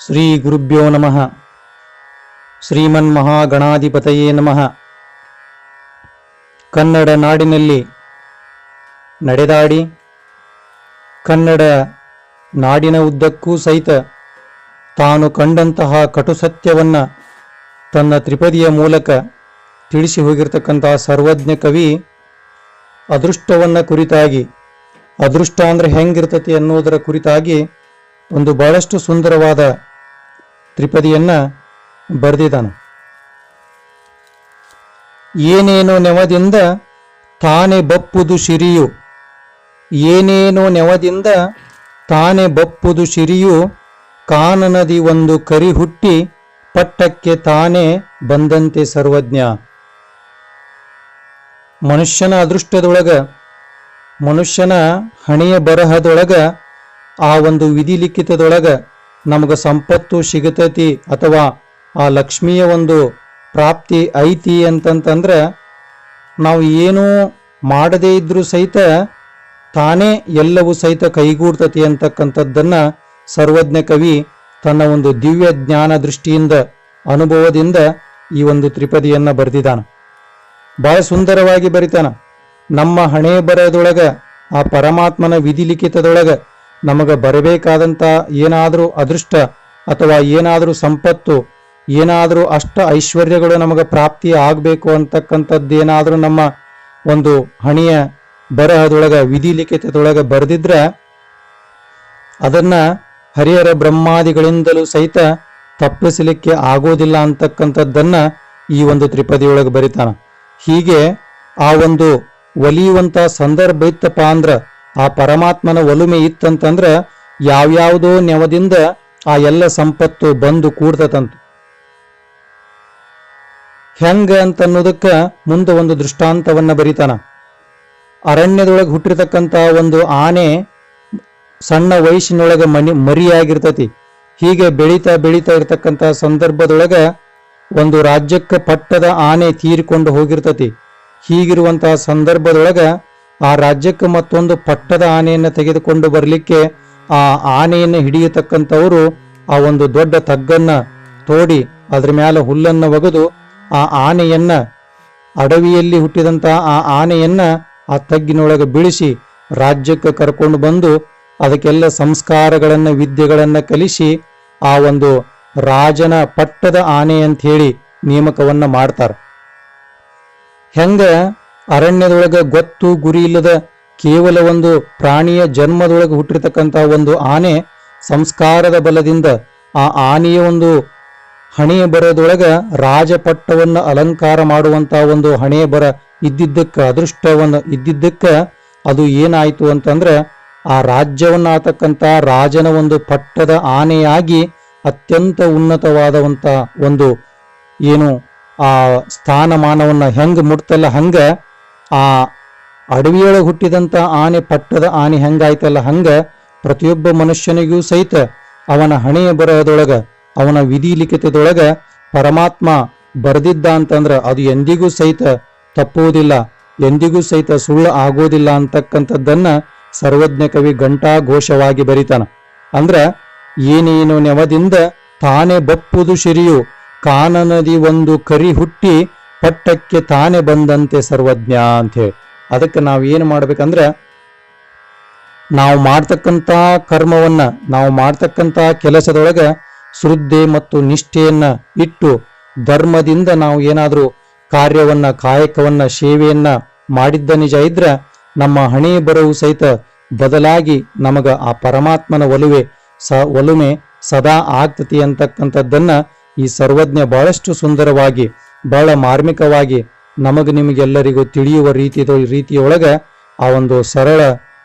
ಶ್ರೀ ಗುರುಭ್ಯೋ ನಮಃ. ಶ್ರೀಮನ್ ಮಹಾಗಣಾಧಿಪತಯೇ ನಮಃ. ಕನ್ನಡ ನಾಡಿನಲ್ಲಿ ನಡೆದಾಡಿ, ಕನ್ನಡ ನಾಡಿನ ಉದ್ದಕ್ಕೂ ಸಹಿತ ತಾನು ಕಂಡಂತಹ ಕಟು ಸತ್ಯವನ್ನು ತನ್ನ ತ್ರಿಪದಿಯ ಮೂಲಕ ತಿಳಿಸಿ ಹೋಗಿರ್ತಕ್ಕಂತಹ ಸರ್ವಜ್ಞ ಕವಿ ಅದೃಷ್ಟವನ್ನು ಕುರಿತಾಗಿ, ಅದೃಷ್ಟ ಅಂದರೆ ಹೆಂಗಿರ್ತತಿ ಅನ್ನೋದರ ಕುರಿತಾಗಿ ಒಂದು ಬಹಳಷ್ಟು ಸುಂದರವಾದ ತ್ರಿಪದಿಯನ್ನು ಬರೆದಿದ್ದಾನೆ. ಏನೇನೋ ನೆವದಿಂದ ತಾನೆ ಬಪ್ಪುದು ಶಿರಿಯು ಏನೇನೋ ನೆವದಿಂದ ತಾನೆ ಬಪ್ಪುದು ಶಿರಿಯು ಕಾನನದಿ ಒಂದು ಕರಿ ಹುಟ್ಟಿ ಪಟ್ಟಕ್ಕೆ ತಾನೇ ಬಂದಂತೆ ಸರ್ವಜ್ಞ. ಮನುಷ್ಯನ ಅದೃಷ್ಟದೊಳಗ, ಮನುಷ್ಯನ ಹಣೆಯ ಬರಹದೊಳಗ ಆ ಒಂದು ವಿಧಿ ಲಿಖಿತದೊಳಗ ನಮಗೆ ಸಂಪತ್ತು ಸಿಗತೈತಿ ಅಥವಾ ಆ ಲಕ್ಷ್ಮಿಯ ಒಂದು ಪ್ರಾಪ್ತಿ ಐತಿ ಅಂತಂತಂದ್ರೆ ನಾವು ಏನೂ ಮಾಡದೇ ಇದ್ರೂ ಸಹಿತ ತಾನೇ ಎಲ್ಲವೂ ಸಹಿತ ಕೈಗೂಡ್ತತಿ ಅಂತಕ್ಕಂಥದ್ದನ್ನು ಸರ್ವಜ್ಞ ಕವಿ ತನ್ನ ಒಂದು ದಿವ್ಯ ಜ್ಞಾನ ದೃಷ್ಟಿಯಿಂದ, ಅನುಭವದಿಂದ ಈ ಒಂದು ತ್ರಿಪದಿಯನ್ನು ಬರೆದಿದ್ದಾನೆ. ಬಹಳ ಸುಂದರವಾಗಿ ಬರಿತಾನ. ನಮ್ಮ ಹಣೆ ಬರದೊಳಗ ಆ ಪರಮಾತ್ಮನ ವಿಧಿ ಲಿಖಿತದೊಳಗ ನಮಗ ಬರಬೇಕಾದಂತ ಏನಾದರೂ ಅದೃಷ್ಟ ಅಥವಾ ಏನಾದರೂ ಸಂಪತ್ತು, ಏನಾದರೂ ಅಷ್ಟ ಐಶ್ವರ್ಯಗಳು ನಮಗೆ ಪ್ರಾಪ್ತಿ ಆಗಬೇಕು ಅಂತಕ್ಕಂಥದ್ದೇನಾದರೂ ನಮ್ಮ ಒಂದು ಹಣೆಯ ಬರಹದೊಳಗೆ, ವಿಧಿ ಲಿಖಿತದೊಳಗೆ ಬರೆದಿದ್ರೆ ಅದನ್ನು ಹರಿಹರ ಬ್ರಹ್ಮಾದಿಗಳಿಂದಲೂ ಸಹಿತ ತಪ್ಪಿಸಲಿಕ್ಕೆ ಆಗೋದಿಲ್ಲ ಅಂತಕ್ಕಂಥದ್ದನ್ನು ಈ ಒಂದು ತ್ರಿಪದಿಯೊಳಗೆ ಬರಿತಾನ. ಹೀಗೆ ಆ ಒಂದು ಒಲಿಯುವಂಥ ಸಂದರ್ಭ ಇತ್ತಪ್ಪ ಅಂದ್ರ ಆ ಪರಮಾತ್ಮನ ಒಲುಮೆ ಇತ್ತಂತಂದ್ರೆ ಯಾವ್ಯಾವುದೋ ನೆವದಿಂದ ಆ ಎಲ್ಲ ಸಂಪತ್ತು ಬಂದು ಕೂಡ್ತತಂತ ಹೆಂಗ ಅಂತನ್ನೋದಕ್ಕ ಮುಂದೆ ಒಂದು ದೃಷ್ಟಾಂತವನ್ನ ಬರಿತಾನ. ಅರಣ್ಯದೊಳಗೆ ಹುಟ್ಟಿರ್ತಕ್ಕಂಥ ಒಂದು ಆನೆ ಸಣ್ಣ ವಯಸ್ಸಿನೊಳಗೆ ಮನಿ ಮರಿಯಾಗಿರ್ತತಿ. ಹೀಗೆ ಬೆಳೀತಾ ಬೆಳೀತಾ ಇರತಕ್ಕಂಥ ಸಂದರ್ಭದೊಳಗೆ ಒಂದು ರಾಜ್ಯಕ್ಕೆ ಪಟ್ಟದ ಆನೆ ತೀರಿಕೊಂಡು ಹೋಗಿರ್ತತಿ. ಹೀಗಿರುವಂತಹ ಸಂದರ್ಭದೊಳಗ ಆ ರಾಜ್ಯಕ್ಕೆ ಮತ್ತೊಂದು ಪಟ್ಟದ ಆನೆಯನ್ನು ತೆಗೆದುಕೊಂಡು ಬರಲಿಕ್ಕೆ ಆ ಆನೆಯನ್ನು ಹಿಡಿಯತಕ್ಕಂಥವರು ಆ ಒಂದು ದೊಡ್ಡ ತಗ್ಗನ್ನ ತೋಡಿ ಅದ್ರ ಮೇಲೆ ಹುಲ್ಲನ್ನು ಒಗೆದು ಆ ಆನೆಯನ್ನ ಅಡವಿಯಲ್ಲಿ ಹುಟ್ಟಿದಂತ ಆ ಆನೆಯನ್ನ ಆ ತಗ್ಗಿನೊಳಗೆ ಬೀಳಿಸಿ ರಾಜ್ಯಕ್ಕೆ ಕರ್ಕೊಂಡು ಬಂದು ಅದಕ್ಕೆಲ್ಲ ಸಂಸ್ಕಾರಗಳನ್ನು, ವಿದ್ಯೆಗಳನ್ನು ಕಲಿಸಿ ಆ ಒಂದು ರಾಜನ ಪಟ್ಟದ ಆನೆ ಅಂತ ಹೇಳಿ ನೇಮಕವನ್ನ ಮಾಡ್ತಾರೆ. ಹೆಂಗ ಅರಣ್ಯದೊಳಗ ಗೊತ್ತು ಗುರಿ ಇಲ್ಲದ ಕೇವಲ ಒಂದು ಪ್ರಾಣಿಯ ಜನ್ಮದೊಳಗೆ ಹುಟ್ಟಿರ್ತಕ್ಕಂಥ ಒಂದು ಆನೆ ಸಂಸ್ಕಾರದ ಬಲದಿಂದ ಆ ಆನೆಯ ಒಂದು ಹಣೆಯ ಬರದೊಳಗ ರಾಜಪಟ್ಟವನ್ನು ಅಲಂಕಾರ ಮಾಡುವಂತ ಒಂದು ಹಣೆಯ ಬರ ಇದ್ದಿದ್ದಕ್ಕ, ಅದೃಷ್ಟವನ್ನು ಇದ್ದಿದ್ದಕ್ಕೆ ಅದು ಏನಾಯಿತು ಅಂತಂದ್ರೆ ಆ ರಾಜ್ಯವನ್ನ ಆತಕ್ಕಂಥ ರಾಜನ ಒಂದು ಪಟ್ಟದ ಆನೆಯಾಗಿ ಅತ್ಯಂತ ಉನ್ನತವಾದವಂತ ಒಂದು ಏನು ಆ ಸ್ಥಾನಮಾನವನ್ನ ಹೆಂಗೆ ಮುಟ್ತಲ್ಲ ಹಂಗ ಆ ಅಡವಿಯೊಳಗೆ ಹುಟ್ಟಿದಂಥ ಆನೆ ಪಟ್ಟದ ಆನೆ ಹೆಂಗಾಯ್ತಲ್ಲ, ಹಂಗ ಪ್ರತಿಯೊಬ್ಬ ಮನುಷ್ಯನಿಗೂ ಸಹಿತ ಅವನ ಹಣೆಯ ಬರಹದೊಳಗ, ಅವನ ವಿಧಿ ಲಿಖಿತದೊಳಗ ಪರಮಾತ್ಮ ಬರೆದಿದ್ದ ಅಂತಂದ್ರ ಅದು ಎಂದಿಗೂ ಸಹಿತ ತಪ್ಪುವುದಿಲ್ಲ, ಎಂದಿಗೂ ಸಹಿತ ಸುಳ್ಳು ಆಗೋದಿಲ್ಲ ಅಂತಕ್ಕಂಥದ್ದನ್ನ ಸರ್ವಜ್ಞ ಕವಿ ಘಂಟಾಘೋಷವಾಗಿ ಬರಿತಾನ. ಅಂದ್ರ ಏನೇನು ನೆವದಿಂದ ತಾನೇ ಬಪ್ಪುದು ಶಿರಿಯು ಕಾನನದಿ ಒಂದು ಕರಿ ಹುಟ್ಟಿ ಪಟ್ಟಕ್ಕೆ ತಾನೇ ಬಂದಂತೆ ಸರ್ವಜ್ಞ ಅಂತ ಹೇಳಿ. ಅದಕ್ಕೆ ನಾವು ಏನು ಮಾಡ್ಬೇಕಂದ್ರೆ, ನಾವು ಮಾಡ್ತಕ್ಕಂಥ ಕರ್ಮವನ್ನ, ನಾವು ಮಾಡ್ತಕ್ಕಂಥ ಕೆಲಸದೊಳಗೆ ಶ್ರದ್ಧೆ ಮತ್ತು ನಿಷ್ಠೆಯನ್ನ ಇಟ್ಟು ಧರ್ಮದಿಂದ ನಾವು ಏನಾದರೂ ಕಾರ್ಯವನ್ನ, ಕಾಯಕವನ್ನ, ಸೇವೆಯನ್ನ ಮಾಡಿದ್ದ ನಿಜ ಇದ್ರೆ ನಮ್ಮ ಹಣೆ ಬರವು ಸಹಿತ ಬದಲಾಗಿ ನಮಗ ಆ ಪರಮಾತ್ಮನ ಒಲುವೆ ಸ, ಒಲುಮೆ ಸದಾ ಆಗ್ತತಿ ಅಂತಕ್ಕಂಥದ್ದನ್ನ ಈ ಸರ್ವಜ್ಞ ಬಹಳಷ್ಟು ಸುಂದರವಾಗಿ ಬಹಳ ಮಾರ್ಮಿಕವಾಗಿ ನಮಗೆ ನಿಮಗೆಲ್ಲರಿಗೂ ತಿಳಿಯುವ ರೀತಿಯ ರೀತಿಯೊಳಗೆ ಆ ಒಂದು ಸರಳ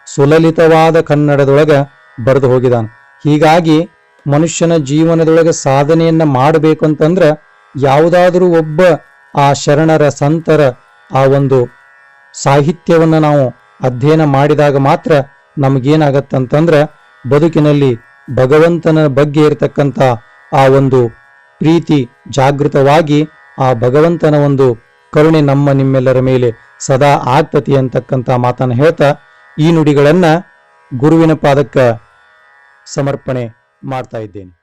ಸುಲಲಿತವಾದ ಕನ್ನಡದೊಳಗೆ ಬರೆದು ಹೋಗಿದ್ದಾನೆ ಹೀಗಾಗಿ ಮನುಷ್ಯನ ಜೀವನದೊಳಗೆ ಸಾಧನೆಯನ್ನ ಮಾಡಬೇಕು ಅಂತಂದ್ರೆ ಯಾವುದಾದರೂ ಒಬ್ಬ ಆ ಶರಣರ, ಸಂತರ ಆ ಒಂದು ಸಾಹಿತ್ಯವನ್ನ ನಾವು ಅಧ್ಯಯನ ಮಾಡಿದಾಗ ಮಾತ್ರ ನಮಗೇನಾಗತ್ತಂತಂದ್ರ ಬದುಕಿನಲ್ಲಿ ಭಗವಂತನ ಬಗ್ಗೆ ಇರತಕ್ಕಂಥ ಆ ಒಂದು ಪ್ರೀತಿ ಜಾಗೃತವಾಗಿ ಆ ಭಗವಂತನ ಒಂದು ಕರುಣೆ ನಮ್ಮ ನಿಮ್ಮೆಲ್ಲರ ಮೇಲೆ ಸದಾ ಆಗ್ತತಿ ಅಂತಕ್ಕಂಥ ಮಾತನ್ನು ಹೇಳ್ತಾ ಈ ನುಡಿಗಳನ್ನು ಗುರುವಿನ ಪಾದಕ್ಕ ಸಮರ್ಪಣೆ ಮಾಡ್ತಾ ಇದ್ದೇನೆ.